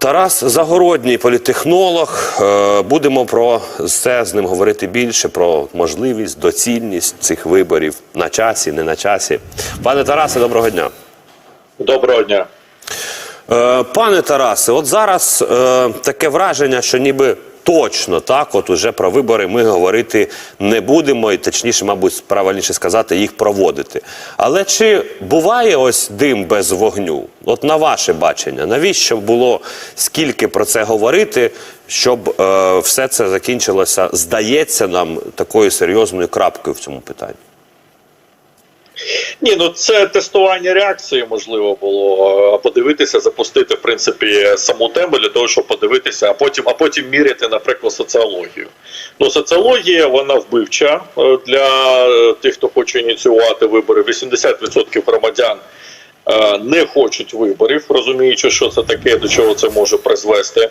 Тарас Загородній, політехнолог. Е, Будемо про це з ним говорити більше, про можливість, доцільність цих виборів на часі, не на часі. Пане Тарасе, доброго дня. Доброго дня. Е, Пане Тарасе, от зараз е, таке враження, що ніби точно так, от уже про вибори ми говорити не будемо, і точніше, мабуть, правильніше сказати, їх проводити. Але чи буває ось дим без вогню? От на ваше бачення, навіщо було скільки про це говорити, щоб е, все це закінчилося, здається нам, такою серйозною крапкою в цьому питанні? Ні, ну це тестування реакції можливо було подивитися, запустити в принципі саму тему для того, щоб подивитися, а потім, а потім міряти, наприклад, соціологію. Ну, соціологія вона вбивча е, для е, тих, хто хоче ініціювати вибори. 80% громадян. е, Не хочуть виборів, розуміючи, що це таке, до чого це може призвести.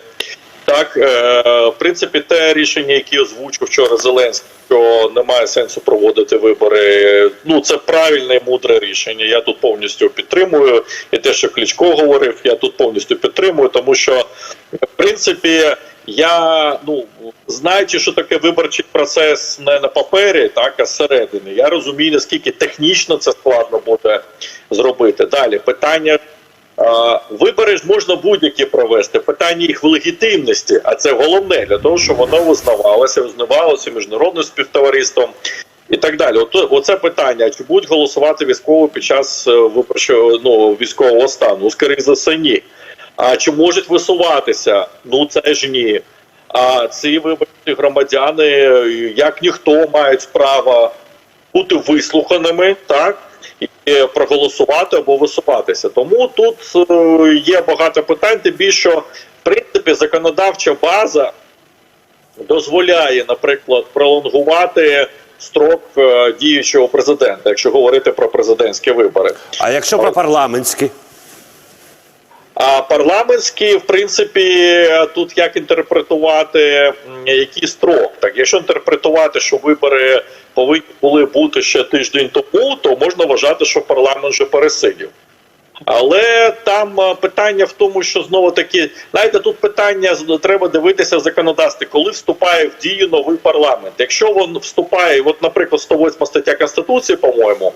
Так, е, в принципі, те рішення, яке озвучив вчора Зеленський, що немає сенсу проводити вибори. Ну це правильне і мудре рішення. Я тут повністю підтримую. І те, що Кличко говорив, я тут повністю підтримую, тому що в принципі. Я ну знаючи, що таке виборчий процес не на папері, так а зсередини. Я розумію, наскільки технічно це складно буде зробити. Далі питання Вибори ж можна будь-які провести. Питання їх в легітимності, а це головне для того, щоб воно визнавалося, визнавалося міжнародним співтовариством і так далі. От оце питання: чи будуть голосувати військові під час е, виборчого ну військового стану? Скоріше за все, ні. А чи можуть висуватися? Ну це ж ні. А ці виборці громадяни, як ніхто, мають право бути вислуханими, так проголосувати або висуватися. Тому тут е, є багато питань. Тим більше, в принципі, законодавча база дозволяє, наприклад, пролонгувати строк е, діючого президента, якщо говорити про президентські вибори. А якщо про парламентські? А парламентські, в принципі, тут як інтерпретувати який строк. Так, якщо інтерпретувати, що вибори повинні були бути ще тиждень тому, то можна вважати, що парламент вже пересидів. Але там питання в тому, що знову таки, знаєте, тут питання треба дивитися в законодавстві, коли вступає в дію новий парламент. Якщо він вступає, от, наприклад, 108 стаття Конституції, по-моєму,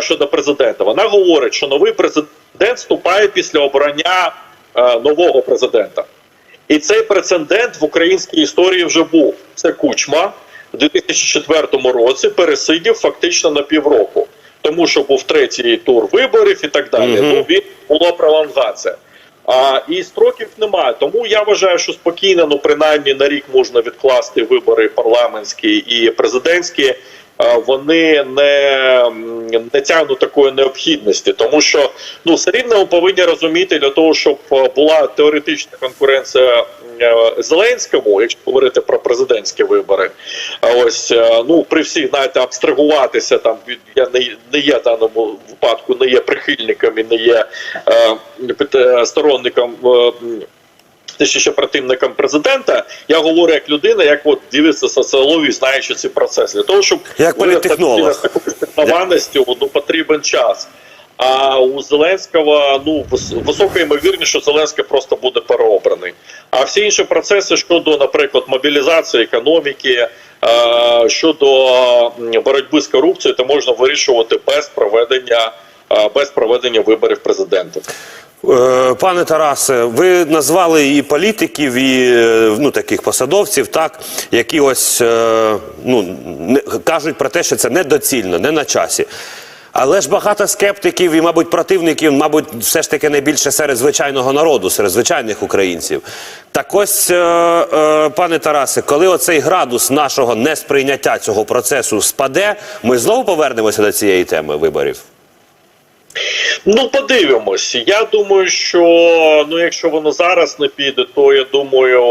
щодо президента, вона говорить, що новий президент вступає після обрання е, нового президента. І цей прецедент в українській історії вже був. Це Кучма в 2004 році пересидів фактично на півроку, тому що був третій тур виборів і так далі. Мгм. Ну він була пролонгація. А і строків немає. Тому я вважаю, що спокійно, ну принаймні на рік можна відкласти вибори парламентські і президентські. А, Вони не, не тягнуть такої необхідності, тому що ну все рівно ми повинні розуміти для того, щоб е, була теоретична конкуренція е, Зеленському, якщо говорити про президентські вибори. Ось е, ну при всіх знаєте, абстрагуватися там я не, не є в даному випадку, не є прихильником і не є е, під- е, сторонником. е, м, Точніше противником президента, я говорю як людина, як от дивиться соціологію, знаючи ці процеси. Для того, щоб Як з такою пізнаваністю, ну потрібен час. А у Зеленського ну висока ймовірність, що Зеленський просто буде переобраний. А всі інші процеси щодо, наприклад, мобілізації економіки, е, щодо боротьби з корупцією, то можна вирішувати без проведення е, без проведення виборів президента. Е, Пане Тарасе, ви назвали і політиків, і е, ну, таких посадовців, так, які ось е, ну, кажуть про те, що це недоцільно, не на часі. Але ж багато скептиків і, мабуть, противників, мабуть, все ж таки найбільше серед звичайного народу, серед звичайних українців. Так ось, пане Тарасе, коли оцей градус нашого несприйняття цього процесу спаде, ми знову повернемося до цієї теми виборів. Ну, подивимось. Я думаю, що ну, якщо воно зараз не піде, то я думаю,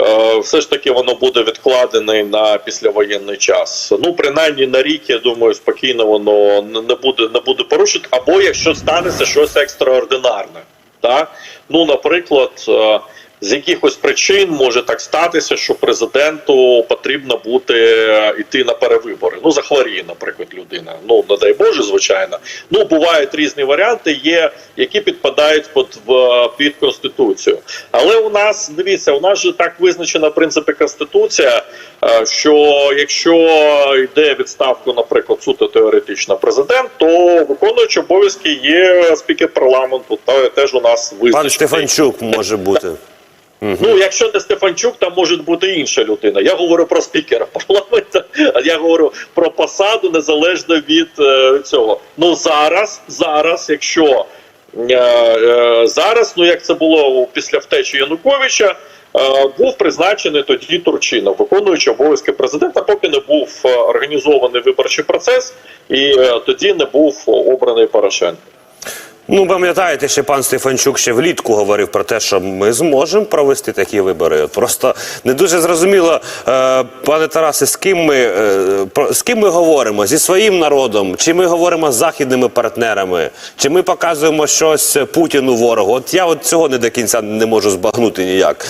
е, все ж таки воно буде відкладене на післявоєнний час. Ну, принаймні на рік, я думаю, спокійно воно не буде не буде порушити. Або якщо станеться щось екстраординарне. Так? Ну, наприклад, е, з якихось причин може так статися, що президенту потрібно бути е, йти на перевибори. Ну захворіє, наприклад, людина. Ну не дай Боже, звичайно. Ну бувають різні варіанти, є які підпадають під, під конституцію. Але у нас дивіться, у нас же так визначена в принципі конституція, е, що якщо йде відставку, наприклад, суто теоретично президент, то виконуючи обов'язки є спікер парламенту. Та теж у нас визначений. Пан Стефанчук може бути. Ну, якщо не Стефанчук, там може бути інша людина. Я говорю про спікера парламенту, а я говорю про посаду незалежно від е, цього. Ну зараз, зараз, якщо е, е, зараз, ну як це було після втечі Януковича, е, був призначений тоді Турчинов, виконуючи обов'язки президента, поки не був е, організований виборчий процес, і е, тоді не був обраний Порошенко. Ну, пам'ятаєте, ще пан Стефанчук ще влітку говорив про те, що ми зможемо провести такі вибори. От Просто не дуже зрозуміло, е, пане Тарасе, з ким ми е, про з ким ми говоримо? Зі своїм народом, чи ми говоримо з західними партнерами, чи ми показуємо щось Путіну ворогу? От я от цього не до кінця не можу збагнути ніяк.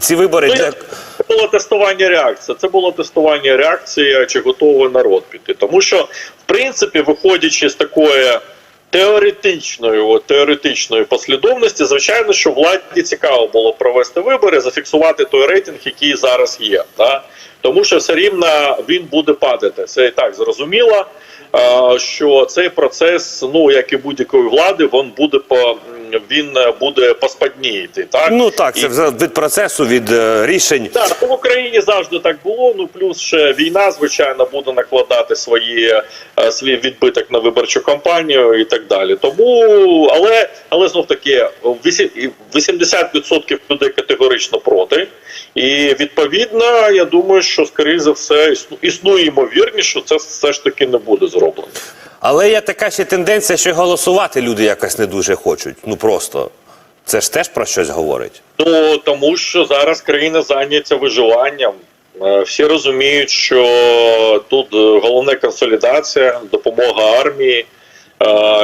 Ці вибори Ну, для... Це було тестування реакції. Це було тестування реакції, чи готовий народ піти. Тому що, в принципі, виходячи з такої теоретичної, от, теоретичної послідовності, звичайно, що владі цікаво було провести вибори, зафіксувати той рейтинг, який зараз є. Да? Тому що все рівно він буде падати. Це і так зрозуміло. Що цей процес, ну як і будь-якої влади, він буде по він е, буде поспадніти. Так Ну так, це І- вже від процесу, від е, рішень. так, ну, в Україні завжди так було. Ну плюс ще війна, звичайно, буде накладати свої е, свій відбиток на виборчу кампанію і так далі. Тому, але але знов таки 80% людей категорично проти. І відповідно, я думаю, що скоріше за все існує ймовірність, що це все ж таки не буде зроблено. Але є така ще тенденція, що голосувати люди якось не дуже хочуть. Ну просто це ж теж про щось говорить. Ну тому що зараз країна зайняться виживанням. Е, Всі розуміють, що тут е, головне консолідація, допомога армії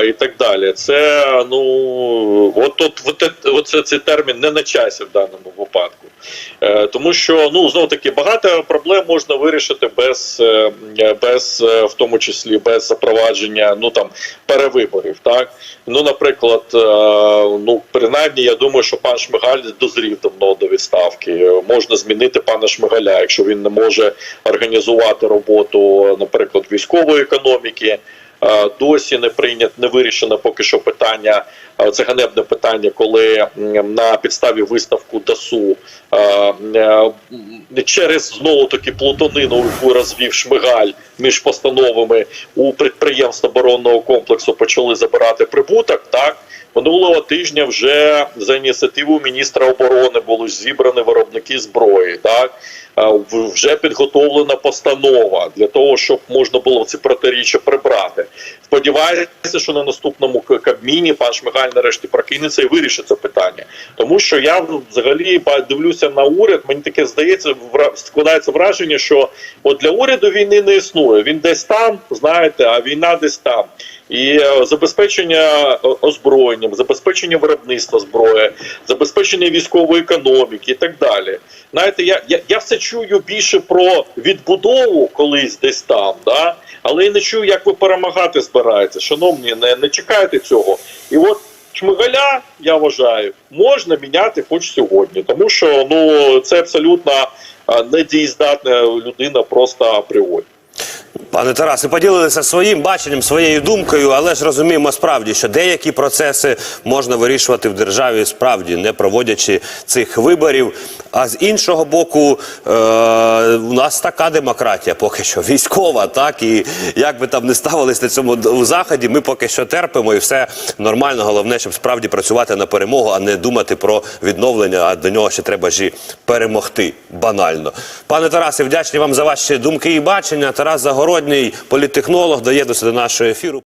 і так далі. Це ну от от, от, от, оце цей термін не на часі в даному випадку. Е, Тому що ну знов таки багато проблем можна вирішити без, е, без е, в тому числі без запровадження ну там перевиборів. Так ну, наприклад, ну принаймні, я думаю, що пан Шмигаль дозрів давно до відставки. Можна змінити пана Шмигаля, якщо він не може організувати роботу, наприклад, військової економіки. Е, Досі не прийнято, не вирішено поки що питання. е, Це ганебне питання, коли на підставі виставку ДАСУ е, через знову таки плутанину, яку розвів Шмигаль між постановами у підприємств оборонного комплексу почали забирати прибуток. Так минулого тижня вже за ініціативу міністра оборони були зібрані виробники зброї. Так вже підготовлена постанова для того, щоб можна було ці протиріччя прибрати. Сподіваюся, що на наступному кабміні пан Шмигаль нарешті прокинеться і вирішить це питання. Тому що я взагалі дивлюся на уряд. Мені таке здається, складається враження, що от для уряду війни не існує. Він десь там, знаєте, а війна десь там. І е, забезпечення е, озброєнням, забезпечення виробництва зброї, забезпечення військової економіки і так далі. Знаєте, я, я, я все чую більше про відбудову колись десь там, да? Але я не чую, як ви перемагати збираєтеся. Шановні, не, не чекайте цього. І от Шмигаля, я вважаю, можна міняти хоч сьогодні, тому що ну це абсолютно недієздатна людина просто апріорі. Пане Тарасе, поділилися своїм баченням, своєю думкою, але ж розуміємо справді, що деякі процеси можна вирішувати в державі справді, не проводячи цих виборів. А з іншого боку, е, у нас така демократія, поки що військова, так і як би там не ставились на цьому у заході, ми поки що терпимо і все нормально. Головне, щоб справді працювати на перемогу, а не думати про відновлення. А до нього ще треба ж перемогти банально. Пане Тарасе, вдячні вам за ваші думки і бачення. Тарас Загородній, політтехнолог, доєднується до нашого ефіру.